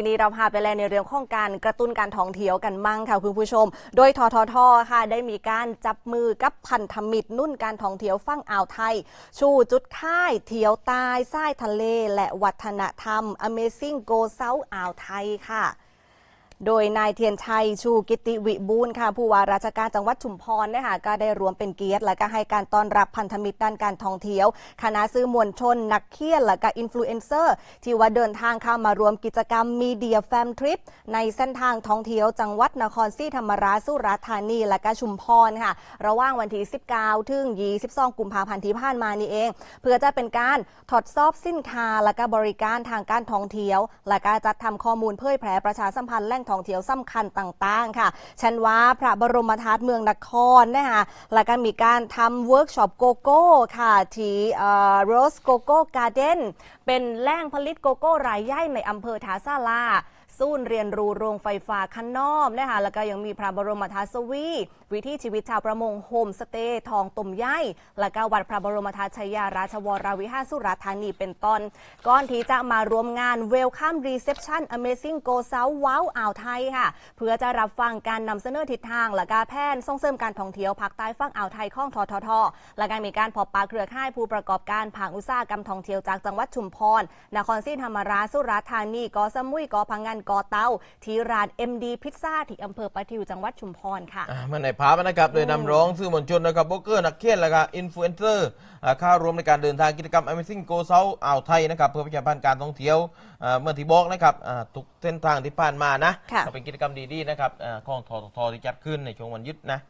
ทีนี้เราพาไปแลในเรื่องของการกระตุ้นการท่องเที่ยวกันมั่งค่ะคุณผู้ชม โดยทททค่ะได้มีการจับมือกับพันธมิตรนุ่นการท่องเที่ยวฝั่งอ่าวไทย ชูจุดค่ายเที่ยวใตายทรายทะเล และวัฒนธรรม Amazing Go South อ่าวไทยค่ะ โดยนายเทียนชัยชูกิติวิบูลค่ะผู้ว่าราชการจังหวัดชุมพรนะคะก็ได้รวมเป็นเกียรติ และก็ให้การต้อนรับพันธมิตรด้านการท่องเที่ยว คณะซื้อมวลชน นักเขียนและก็อินฟลูเอนเซอร์ ที่ว่าเดินทางเข้ามารวมกิจกรรมมีเดียแฟมทริปในเส้นทางท่องเที่ยวจังหวัดนครศรีธรรมราชสุราษฎร์ธานี และก็ชุมพรค่ะ ระหว่างวันที่ 19 ถึง 22 กุมภาพันธ์ที่ผ่านมานี่เอง เพื่อจะเป็นการทดสอบสินค้าและก็บริการทางการท่องเที่ยว และก็จัดทำข้อมูลเผยแพร่ประชาสัมพันธ์แหล่งท่องเที่ยวสำคัญต่างๆ ค่ะเช่นว่าพระบรมธาตุเมืองนครนะคะและก็มีการทำเวิร์กช็อปโกโก้ค่ะที่โรสโกโก้การ์เด้นเป็นแหล่งผลิตโกโก้รายใหญ่ในอำเภอทาซาลา ศูนย์เรียนรู้โรงไฟฟ้าขนนอมนะคะแล้วก็ยังมีพระบรมธาตุสวี วิถีชีวิตชาวประมงโฮมสเตย์ทองตุ่มใหญ่และก็วัดพระบรมธาตุชยาราชวรวิหารสุราธานีเป็นต้นก่อนที่จะมารวมงาน Welcome Reception Amazing Go South ว้าวอ่าวไทยค่ะ เพื่อจะรับฟังการนำเสนอทิศทางและการแพทย์ส่งเสริมการท่องเที่ยวภาคใต้ฝั่งอ่าวไทยของทททและการมีการพบปะเครือข่ายผู้ประกอบการภาคอุตสาหกรรมท่องเที่ยวจากจังหวัดชุมพรนครศรีธรรมราชสุราธานีกาะสมุยกาะพังงานเกาะเตาที่ร้าน MD พิซซ่าที่อำเภอปะทิวจังหวัดชุมพรค่ะอ่ามันในภาพนะครับโดยนำร้องสื่อมวลชนนะครับโบรกเกอร์นักเขียนและก็อินฟลูเอนเซอร์อ่าเข้ารวมในการเดินทางกิจกรรม Amazing Go South อ่าวไทยนะครับเพื่อประชาสัมพันธ์การท่องเที่ยวอ่าเมื่อที่บอกนะครับอ่าทุกเส้นทางที่ผ่านมานะค่ะก็เป็นกิจกรรมดีๆนะครับอ่าของทททที่จัดขึ้นในช่วงวันหยุดนะ